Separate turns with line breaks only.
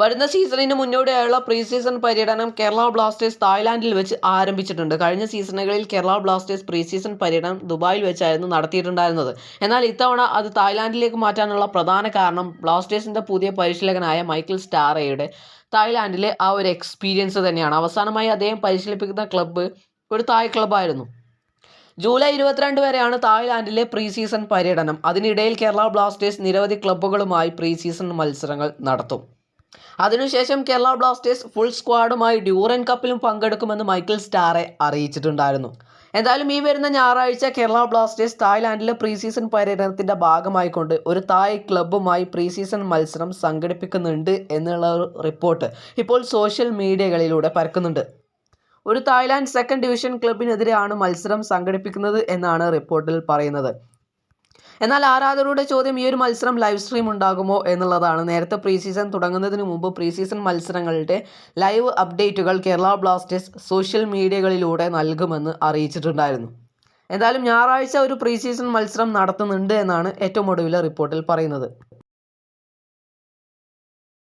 വരുന്ന സീസണിന് മുന്നോടിയായുള്ള pre season പര്യടനം കേരള ബ്ലാസ്റ്റേഴ്സ് തായ്ലാൻഡിൽ വെച്ച് ആരംഭിച്ചിട്ടുണ്ട്. കഴിഞ്ഞ സീസണുകളിൽ കേരള ബ്ലാസ്റ്റേഴ്സ് പ്രീ സീസൺ പര്യടനം ദുബായിൽ വെച്ചായിരുന്നു നടത്തിയിട്ടുണ്ടായിരുന്നത്. എന്നാൽ ഇത്തവണ അത് തായ്ലാൻഡിലേക്ക് മാറ്റാനുള്ള പ്രധാന കാരണം ബ്ലാസ്റ്റേഴ്സിന്റെ പുതിയ പരിശീലകനായ മൈക്കിൾ സ്റ്റാറയുടെ തായ്ലാൻഡിലെ ആ ഒരു എക്സ്പീരിയൻസ് തന്നെയാണ്. അവസാനമായി അദ്ദേഹം പരിശീലിപ്പിക്കുന്ന ക്ലബ്ബ് ഒരു തായ് ക്ലബ്ബായിരുന്നു. ജൂലൈ ഇരുപത്തിരണ്ട് വരെയാണ് തായ്ലാൻഡിലെ പ്രീ സീസൺ പര്യടനം. അതിനിടയിൽ കേരള ബ്ലാസ്റ്റേഴ്സ് നിരവധി ക്ലബ്ബുകളുമായി പ്രീ സീസൺ മത്സരങ്ങൾ നടത്തും. അതിനുശേഷം കേരള ബ്ലാസ്റ്റേഴ്സ് ഫുൾ സ്ക്വാഡുമായി ഡ്യൂറൻ കപ്പിലും പങ്കെടുക്കുമെന്ന് മൈക്കിൾ സ്റ്റാറെ അറിയിച്ചിട്ടുണ്ടായിരുന്നു. എന്തായാലും ഈ വരുന്ന ഞായറാഴ്ച കേരള ബ്ലാസ്റ്റേഴ്സ് തായ്ലാൻഡിലെ പ്രീ സീസൺ പര്യടനത്തിന്റെ ഭാഗമായിക്കൊണ്ട് ഒരു തായ് ക്ലബ്ബുമായി പ്രീ സീസൺ മത്സരം സംഘടിപ്പിക്കുന്നുണ്ട് എന്നുള്ള റിപ്പോർട്ട് ഇപ്പോൾ സോഷ്യൽ മീഡിയകളിലൂടെ പരക്കുന്നുണ്ട്. ഒരു തായ്ലാൻഡ് സെക്കൻഡ് ഡിവിഷൻ ക്ലബിനെതിരെയാണ് മത്സരം സംഘടിപ്പിക്കുന്നത് എന്നാണ് റിപ്പോർട്ടിൽ പറയുന്നത്. എന്നാൽ ആരാധകരുടെ ചോദ്യം ഈ ഒരു മത്സരം ലൈവ് സ്ട്രീം ഉണ്ടാകുമോ എന്നുള്ളതാണ്. നേരത്തെ പ്രീ സീസൺ തുടങ്ങുന്നതിന് മുമ്പ് പ്രീ സീസൺ മത്സരങ്ങളുടെ ലൈവ് അപ്ഡേറ്റുകൾ കേരള ബ്ലാസ്റ്റേഴ്സ് സോഷ്യൽ മീഡിയകളിലൂടെ നൽകുമെന്ന് അറിയിച്ചിട്ടുണ്ടായിരുന്നു. എന്തായാലും ഞായറാഴ്ച ഒരു പ്രീ സീസൺ മത്സരം നടത്തുന്നുണ്ട് എന്നാണ് ഏറ്റവും ഒടുവിലെ റിപ്പോർട്ടിൽ പറയുന്നത്.